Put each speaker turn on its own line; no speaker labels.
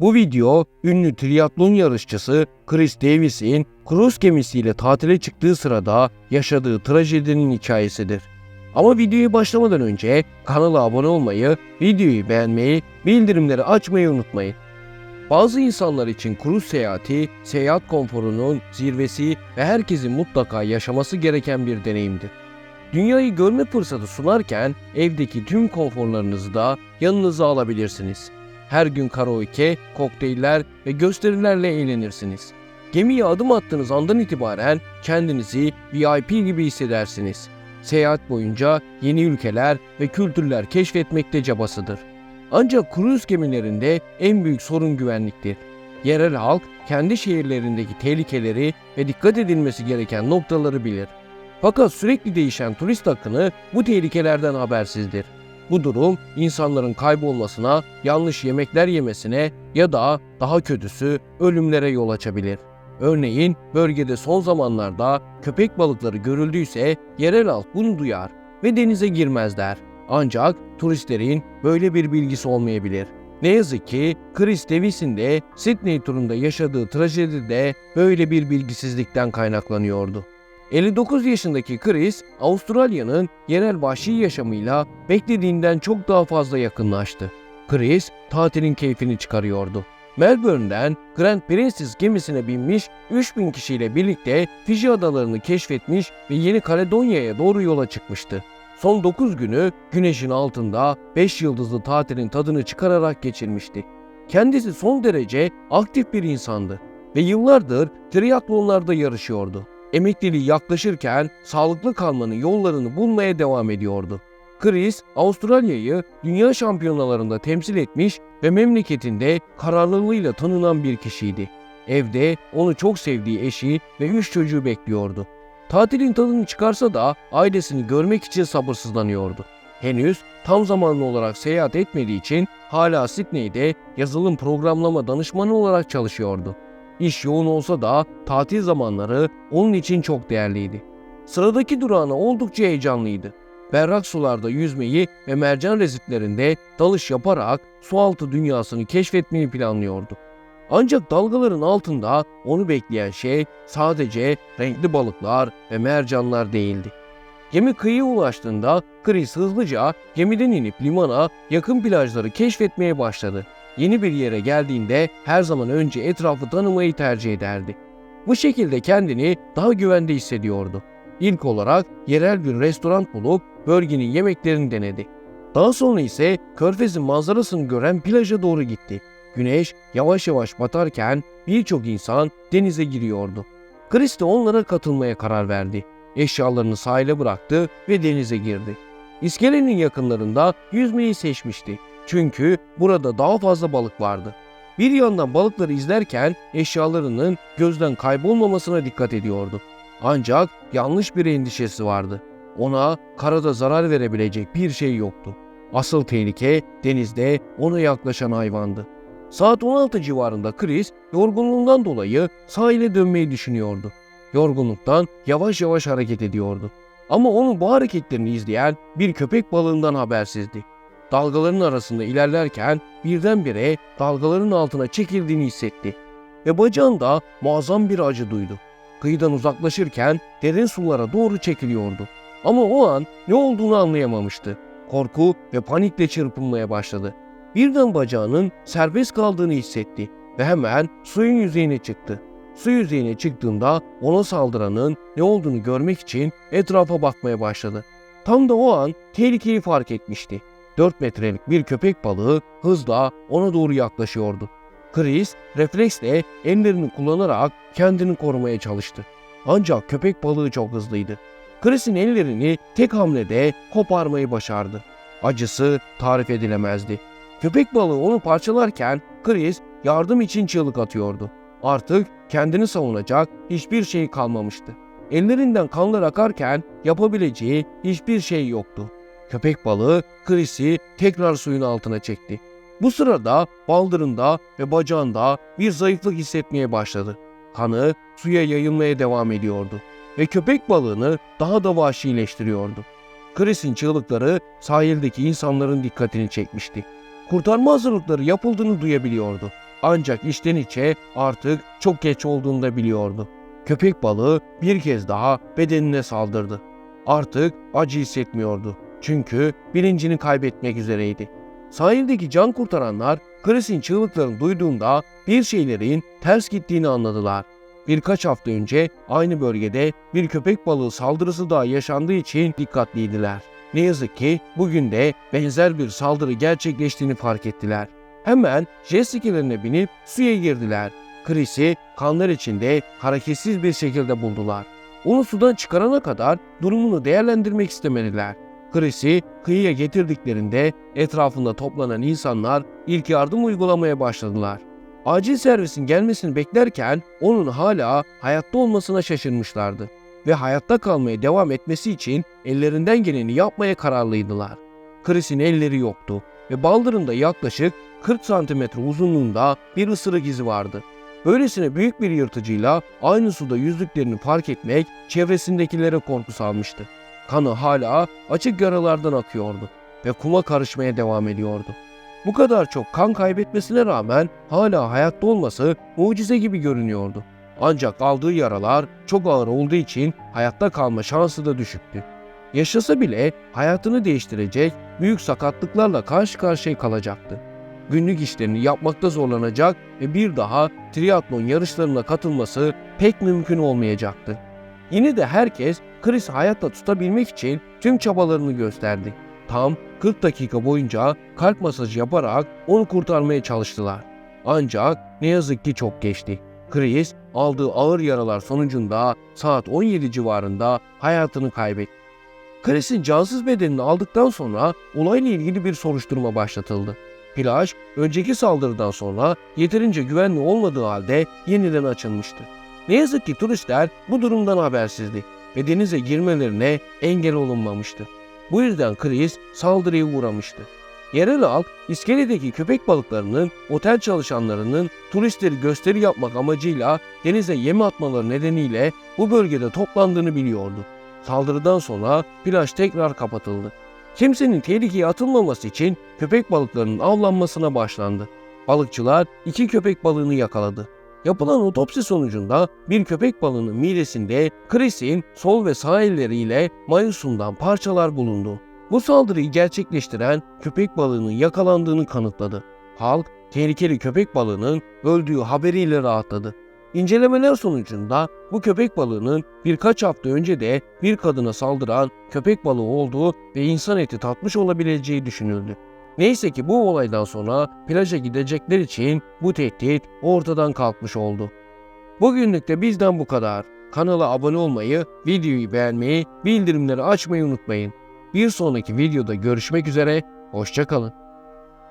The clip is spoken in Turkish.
Bu video ünlü triatlon yarışçısı Chris Davis'in kruz gemisiyle tatile çıktığı sırada yaşadığı trajedinin hikayesidir. Ama videoya başlamadan önce kanala abone olmayı, videoyu beğenmeyi, bildirimleri açmayı unutmayın. Bazı insanlar için kruz seyahati, seyahat konforunun zirvesi ve herkesin mutlaka yaşaması gereken bir deneyimdir. Dünyayı görme fırsatı sunarken evdeki tüm konforlarınızı da yanınıza alabilirsiniz. Her gün karaoke, kokteyller ve gösterilerle eğlenirsiniz. Gemiye adım attığınız andan itibaren kendinizi VIP gibi hissedersiniz. Seyahat boyunca yeni ülkeler ve kültürler keşfetmekte cabasıdır. Ancak kruz gemilerinde en büyük sorun güvenliktir. Yerel halk kendi şehirlerindeki tehlikeleri ve dikkat edilmesi gereken noktaları bilir. Fakat sürekli değişen turist akını bu tehlikelerden habersizdir. Bu durum insanların kaybolmasına, yanlış yemekler yemesine ya da daha kötüsü ölümlere yol açabilir. Örneğin bölgede son zamanlarda köpek balıkları görüldüyse yerel halk bunu duyar ve denize girmezler. Ancak turistlerin böyle bir bilgisi olmayabilir. Ne yazık ki Chris Davis'in de Sydney turunda yaşadığı trajedi de böyle bir bilgisizlikten kaynaklanıyordu. 59 yaşındaki Chris, Avustralya'nın yerel vahşi yaşamıyla beklediğinden çok daha fazla yakınlaştı. Chris, tatilin keyfini çıkarıyordu. Melbourne'den Grand Princess gemisine binmiş 3000 kişiyle birlikte Fiji adalarını keşfetmiş ve Yeni Kaledonya'ya doğru yola çıkmıştı. Son 9 günü güneşin altında 5 yıldızlı tatilin tadını çıkararak geçirmişti. Kendisi son derece aktif bir insandı ve yıllardır triatlonlarda yarışıyordu. Emekliliği yaklaşırken sağlıklı kalmanın yollarını bulmaya devam ediyordu. Chris, Avustralya'yı dünya şampiyonalarında temsil etmiş ve memleketinde kararlılığıyla tanınan bir kişiydi. Evde onu çok sevdiği eşi ve üç çocuğu bekliyordu. Tatilin tadını çıkarsa da ailesini görmek için sabırsızlanıyordu. Henüz tam zamanlı olarak seyahat etmediği için hala Sydney'de yazılım programlama danışmanı olarak çalışıyordu. İş yoğun olsa da tatil zamanları onun için çok değerliydi. Sıradaki durağına oldukça heyecanlıydı. Berrak sularda yüzmeyi ve mercan reziflerinde dalış yaparak sualtı dünyasını keşfetmeyi planlıyordu. Ancak dalgaların altında onu bekleyen şey sadece renkli balıklar ve mercanlar değildi. Gemi kıyıya ulaştığında Chris hızlıca gemiden inip limana yakın plajları keşfetmeye başladı. Yeni bir yere geldiğinde her zaman önce etrafı tanımayı tercih ederdi. Bu şekilde kendini daha güvende hissediyordu. İlk olarak yerel bir restoran bulup bölgenin yemeklerini denedi. Daha sonra ise körfezin manzarasını gören plaja doğru gitti. Güneş yavaş yavaş batarken birçok insan denize giriyordu. Chris de onlara katılmaya karar verdi. Eşyalarını sahile bıraktı ve denize girdi. İskelenin yakınlarında yüzmeyi seçmişti. Çünkü burada daha fazla balık vardı. Bir yandan balıkları izlerken eşyalarının gözden kaybolmamasına dikkat ediyordu. Ancak yanlış bir endişesi vardı. Ona karada zarar verebilecek bir şey yoktu. Asıl tehlike denizde ona yaklaşan hayvandı. Saat 16 civarında Chris yorgunluğundan dolayı sahile dönmeyi düşünüyordu. Yorgunluktan yavaş yavaş hareket ediyordu. Ama onun bu hareketlerini izleyen bir köpek balığından habersizdi. Dalgaların arasında ilerlerken birdenbire dalgaların altına çekildiğini hissetti ve bacağında muazzam bir acı duydu. Kıyıdan uzaklaşırken derin sulara doğru çekiliyordu. Ama o an ne olduğunu anlayamamıştı. Korku ve panikle çırpınmaya başladı. Birden bacağının serbest kaldığını hissetti ve hemen suyun yüzeyine çıktı. Su yüzeyine çıktığında ona saldıranın ne olduğunu görmek için etrafa bakmaya başladı. Tam da o an tehlikeyi fark etmişti. 4 metrelik bir köpek balığı hızla ona doğru yaklaşıyordu. Chris refleksle ellerini kullanarak kendini korumaya çalıştı. Ancak köpek balığı çok hızlıydı. Chris'in ellerini tek hamlede koparmayı başardı. Acısı tarif edilemezdi. Köpek balığı onu parçalarken Chris yardım için çığlık atıyordu. Artık kendini savunacak hiçbir şey kalmamıştı. Ellerinden kanlar akarken yapabileceği hiçbir şey yoktu. Köpek balığı Chris'i tekrar suyun altına çekti. Bu sırada baldırında ve bacağında bir zayıflık hissetmeye başladı. Kanı suya yayılmaya devam ediyordu ve köpek balığını daha da vahşileştiriyordu. Chris'in çığlıkları sahildeki insanların dikkatini çekmişti. Kurtarma hazırlıkları yapıldığını duyabiliyordu. Ancak içten içe artık çok geç olduğunu da biliyordu. Köpek balığı bir kez daha bedenine saldırdı. Artık acı hissetmiyordu. Çünkü bilincini kaybetmek üzereydi. Sahildeki can kurtaranlar Chris'in çığlıklarını duyduğunda bir şeylerin ters gittiğini anladılar. Birkaç hafta önce aynı bölgede bir köpek balığı saldırısı daha yaşandığı için dikkatliydiler. Ne yazık ki bugün de benzer bir saldırı gerçekleştiğini fark ettiler. Hemen jet skilerine binip suya girdiler. Chris'i kanlar içinde hareketsiz bir şekilde buldular. Onu sudan çıkarana kadar durumunu değerlendirmek istemediler. Chris'i kıyıya getirdiklerinde etrafında toplanan insanlar ilk yardım uygulamaya başladılar. Acil servisin gelmesini beklerken onun hala hayatta olmasına şaşırmışlardı ve hayatta kalmaya devam etmesi için ellerinden geleni yapmaya kararlıydılar. Chris'in elleri yoktu ve baldırında yaklaşık 40 santimetre uzunluğunda bir ısırık izi vardı. Böylesine büyük bir yırtıcıyla aynı suda yüzdüklerini fark etmek çevresindekilere korku salmıştı. Kanı hala açık yaralardan akıyordu ve kuma karışmaya devam ediyordu. Bu kadar çok kan kaybetmesine rağmen hala hayatta olması mucize gibi görünüyordu. Ancak aldığı yaralar çok ağır olduğu için hayatta kalma şansı da düşüktü. Yaşasa bile hayatını değiştirecek büyük sakatlıklarla karşı karşıya kalacaktı. Günlük işlerini yapmakta zorlanacak ve bir daha triatlon yarışlarına katılması pek mümkün olmayacaktı. Yine de herkes Chris'i hayatta tutabilmek için tüm çabalarını gösterdi. Tam 40 dakika boyunca kalp masajı yaparak onu kurtarmaya çalıştılar. Ancak ne yazık ki çok geçti. Chris aldığı ağır yaralar sonucunda saat 17 civarında hayatını kaybetti. Chris'in cansız bedenini aldıktan sonra olayla ilgili bir soruşturma başlatıldı. Plaj önceki saldırıdan sonra yeterince güvenli olmadığı halde yeniden açılmıştı. Ne yazık ki turistler bu durumdan habersizdi ve denize girmelerine engel olunmamıştı. Bu yüzden Chris saldırıya uğramıştı. Yerel halk iskeledeki köpek balıklarının otel çalışanlarının turistleri gösteri yapmak amacıyla denize yem atmaları nedeniyle bu bölgede toplandığını biliyordu. Saldırıdan sonra plaj tekrar kapatıldı. Kimsenin tehlikeye atılmaması için köpek balıklarının avlanmasına başlandı. Balıkçılar iki köpek balığını yakaladı. Yapılan otopsi sonucunda bir köpek balığının midesinde Chris'in sol ve sağ elleriyle mayusundan parçalar bulundu. Bu saldırıyı gerçekleştiren köpek balığının yakalandığını kanıtladı. Halk tehlikeli köpek balığının öldüğü haberiyle rahatladı. İncelemeler sonucunda bu köpek balığının birkaç hafta önce de bir kadına saldıran köpek balığı olduğu ve insan eti tatmış olabileceği düşünüldü. Neyse ki bu olaydan sonra plaja gidecekler için bu tehdit ortadan kalkmış oldu. Bugünlük de bizden bu kadar. Kanala abone olmayı, videoyu beğenmeyi, bildirimleri açmayı unutmayın. Bir sonraki videoda görüşmek üzere, hoşçakalın.